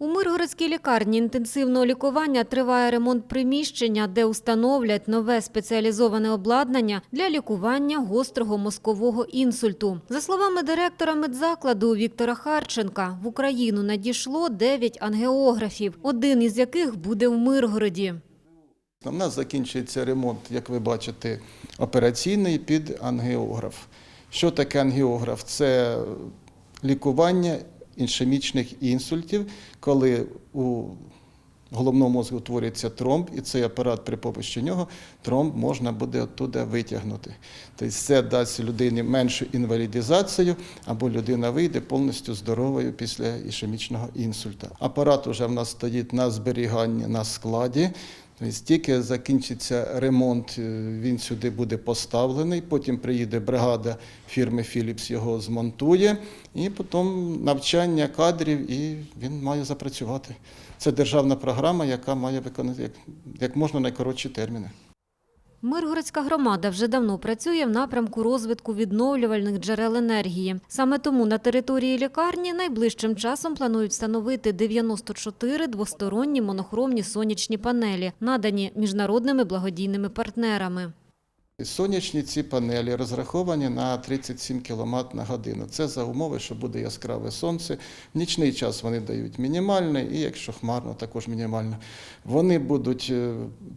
У Миргородській лікарні інтенсивного лікування триває ремонт приміщення, де установлять нове спеціалізоване обладнання для лікування гострого мозкового інсульту. За словами директора медзакладу Віктора Харченка, в Україну надійшло 9 ангеографів, один із яких буде в Миргороді. У нас закінчується ремонт, як ви бачите, операційний під ангіограф. Що таке ангіограф? Це лікування ішемічних інсультів, коли у головному мозку утворюється тромб, і цей апарат при помощі нього тромб можна буде оттуда витягнути. Тобто це дасть людині меншу інвалідизацію, або людина вийде повністю здоровою після ішемічного інсульта. Апарат уже в нас стоїть на зберіганні на складі. Тобто тільки закінчиться ремонт, е, він сюди буде поставлений, потім приїде бригада фірми Філіпс, його змонтує, і потім навчання кадрів, і він має запрацювати. Це державна програма, яка має виконати як можна найкоротші терміни. Миргородська громада вже давно працює в напрямку розвитку відновлювальних джерел енергії. Саме тому на території лікарні найближчим часом планують встановити 94 двосторонні монохромні сонячні панелі, надані міжнародними благодійними партнерами. Сонячні ці панелі розраховані на 37 кВт на годину. Це за умови, що буде яскраве сонце. В нічний час вони дають мінімальне, і якщо хмарно, також мінімально. Вони будуть е,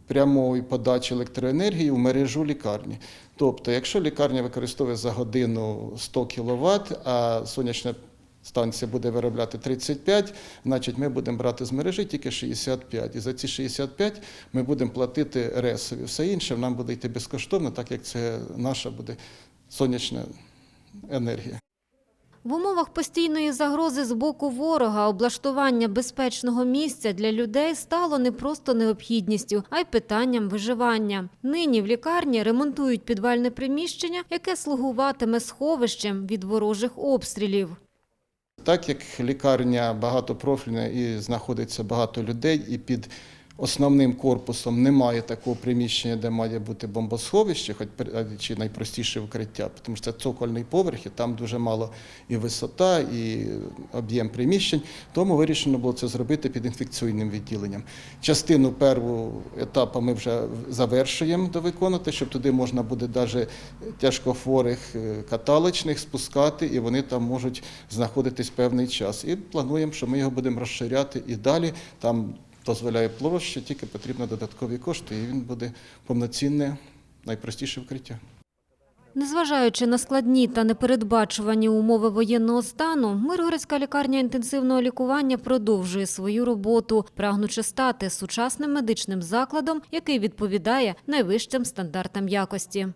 прямої подачі електроенергії в мережу лікарні. Тобто, якщо лікарня використовує за годину 100 кВт, а сонячна станція буде виробляти 35, значить ми будемо брати з мережі тільки 65. І за ці 65 ми будемо платити ресові. Все інше нам буде йти безкоштовно, так як це наша буде сонячна енергія. В умовах постійної загрози з боку ворога облаштування безпечного місця для людей стало не просто необхідністю, а й питанням виживання. Нині в лікарні ремонтують підвальне приміщення, яке слугуватиме сховищем від ворожих обстрілів. Так як лікарня багатопрофільна і знаходиться багато людей, і під основним корпусом немає такого приміщення, де має бути бомбосховище, хоч чи найпростіше укриття, тому що це цокольний поверх, і там дуже мало і висота, і об'єм приміщень. Тому вирішено було це зробити під інфекційним відділенням. Частину першого етапу ми вже завершуємо довиконати, щоб туди можна буде навіть тяжкохворих е, каталочних спускати, і вони там можуть знаходитись певний час. І плануємо, що ми його будемо розширяти і далі. Там дозволяє площа, тільки потрібно додаткові кошти, і він буде повноцінне, найпростіше вкриття. Незважаючи на складні та непередбачувані умови воєнного стану, Миргородська лікарня інтенсивного лікування продовжує свою роботу, прагнучи стати сучасним медичним закладом, який відповідає найвищим стандартам якості.